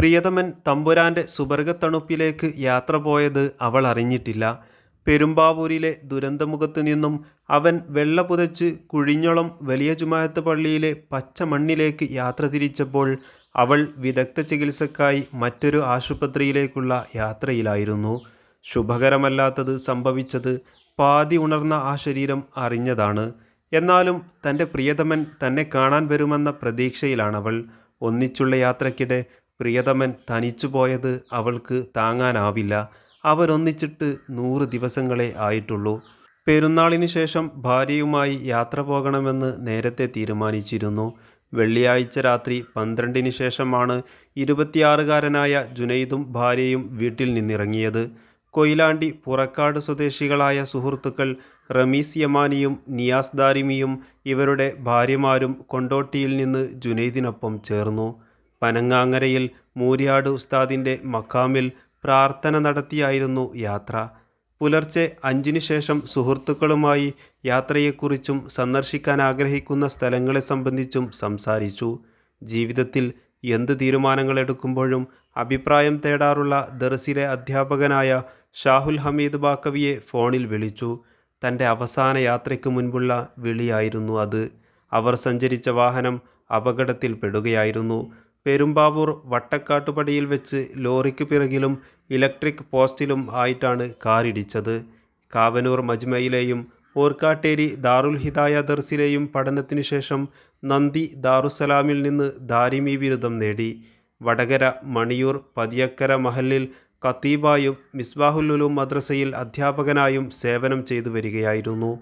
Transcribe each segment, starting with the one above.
പ്രിയതമൻ തമ്പുരാന്റെ സുബർഗത്തണുപ്പിലേക്ക് യാത്ര പോയത് അവൾ അറിഞ്ഞിട്ടില്ല. പെരുമ്പാവൂരിലെ ദുരന്തമുഖത്ത് നിന്നും അവൻ വെള്ള പുതച്ച് കുഴിഞ്ഞോളം വലിയ ജുമായത്ത് പള്ളിയിലെ പച്ച മണ്ണിലേക്ക് യാത്ര തിരിച്ചപ്പോൾ അവൾ വിദഗ്ധ ചികിത്സക്കായി മറ്റൊരു ആശുപത്രിയിലേക്കുള്ള യാത്രയിലായിരുന്നു. ശുഭകരമല്ലാത്തത് സംഭവിച്ചത് പാതി ഉണർന്ന ആ ശരീരം അറിഞ്ഞതാണ്. എന്നാലും തന്റെ പ്രിയതമൻ തന്നെ കാണാൻ വരുമെന്ന പ്രതീക്ഷയിലാണവൾ. ഒന്നിച്ചുള്ള യാത്രയ്ക്കിടെ പ്രിയതമൻ തനിച്ചു പോയത് അവൾക്ക് താങ്ങാനാവില്ല. അവരൊന്നിച്ചിട്ട് നൂറ് ദിവസങ്ങളെ ആയിട്ടുള്ളൂ. പെരുന്നാളിന് ശേഷം ഭാര്യയുമായി യാത്ര പോകണമെന്ന് നേരത്തെ തീരുമാനിച്ചിരുന്നു. വെള്ളിയാഴ്ച രാത്രി പന്ത്രണ്ടിന് ശേഷമാണ് ഇരുപത്തിയാറുകാരനായ ജുനൈദും ഭാര്യയും വീട്ടിൽ നിന്നിറങ്ങിയത്. കൊയിലാണ്ടി പുറക്കാട് സ്വദേശികളായ സുഹൃത്തുക്കൾ റമീസ് യമാനിയും നിയാസ് ദാരിമിയും ഇവരുടെ ഭാര്യമാരും കൊണ്ടോട്ടിയിൽ നിന്ന് ജുനൈദിനൊപ്പം ചേർന്നു. പനങ്ങാങ്ങരയിൽ മൂര്യാട് ഉസ്താദിന്റെ മക്കാമിൽ പ്രാർത്ഥന നടത്തിയായിരുന്നു യാത്ര. പുലർച്ചെ അഞ്ചിനു ശേഷം സുഹൃത്തുക്കളുമായി യാത്രയെക്കുറിച്ചും സന്ദർശിക്കാൻ ആഗ്രഹിക്കുന്ന സ്ഥലങ്ങളെ സംബന്ധിച്ചും സംസാരിച്ചു. ജീവിതത്തിൽ എന്ത് തീരുമാനങ്ങൾ എടുക്കുമ്പോഴും അഭിപ്രായം തേടാറുള്ള ദർസിലെ അധ്യാപകനായ ഷാഹുൽ ഹമീദ് ബാക്കവിയെ ഫോണിൽ വിളിച്ചു. തന്റെ അവസാന യാത്രയ്ക്ക് മുൻപുള്ള വിളിയായിരുന്നു അത്. അവർ സഞ്ചരിച്ച വാഹനം അപകടത്തിൽപ്പെടുകയായിരുന്നു. പെരുമ്പാവൂർ വട്ടക്കാട്ടുപടിയിൽ വെച്ച് ലോറിക്ക് പിറകിലും ഇലക്ട്രിക് പോസ്റ്റിലും ആയിട്ടാണ് കാറിടിച്ചത്. കാവനൂർ മജ്മയിലെയും ഓർക്കാട്ടേരി ദാറുൽ ഹിദായ ദർസിലെയും പഠനത്തിനു ശേഷം നന്ദി ദാറുസലാമിൽ നിന്ന് ദാരിമി ബിരുദം നേടി. വടകര മണിയൂർ പതിയക്കര മഹലിൽ ഖത്തീബായും മിസ്ബാഹുല്ലുലും മദ്രസയിൽ അധ്യാപകനായും സേവനം ചെയ്തു വരികയായിരുന്നു.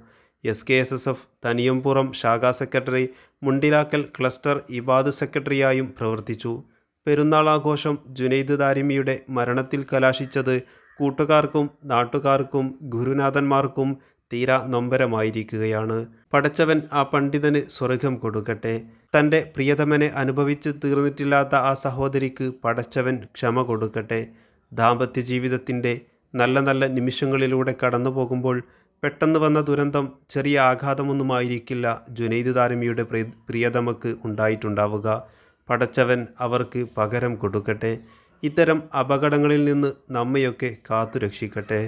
S K S S F Thaniyampuram ശാഖാ സെക്രട്ടറി മുണ്ടിലാക്കൽ ക്ലസ്റ്റർ ഇബാദ് സെക്രട്ടറിയായും പ്രവർത്തിച്ചു. പെരുന്നാൾ ആഘോഷം ജുനൈദ് ദാരിമിയുടെ മരണത്തിൽ കലാശിച്ചത് കൂട്ടുകാർക്കും നാട്ടുകാർക്കും ഗുരുനാഥന്മാർക്കും തീരാ നൊമ്പരമായിരിക്കുകയാണ്. പടച്ചവൻ ആ പണ്ഡിതന് സ്വർഗം കൊടുക്കട്ടെ. തന്റെ പ്രിയതമനെ അനുഭവിച്ച് തീർന്നിട്ടില്ലാത്ത ആ സഹോദരിക്ക് പടച്ചവൻ ക്ഷമ കൊടുക്കട്ടെ. ദാമ്പത്യ ജീവിതത്തിന്റെ നല്ല നല്ല നിമിഷങ്ങളിലൂടെ കടന്നു പോകുമ്പോൾ പെട്ടെന്ന് വന്ന ദുരന്തം ചെറിയ ആഘാതമൊന്നുമായിരിക്കില്ല. ജുനൈദ് താരമിയുടെ പ്രിയതമക്ക് ഉണ്ടായിട്ടുണ്ടാവുക. പടച്ചവൻ അവർക്ക് പകരം കൊടുക്കട്ടെ. ഇത്തരം അപകടങ്ങളിൽ നിന്ന് നമ്മയൊക്കെ കാത്തു രക്ഷിക്കട്ടെ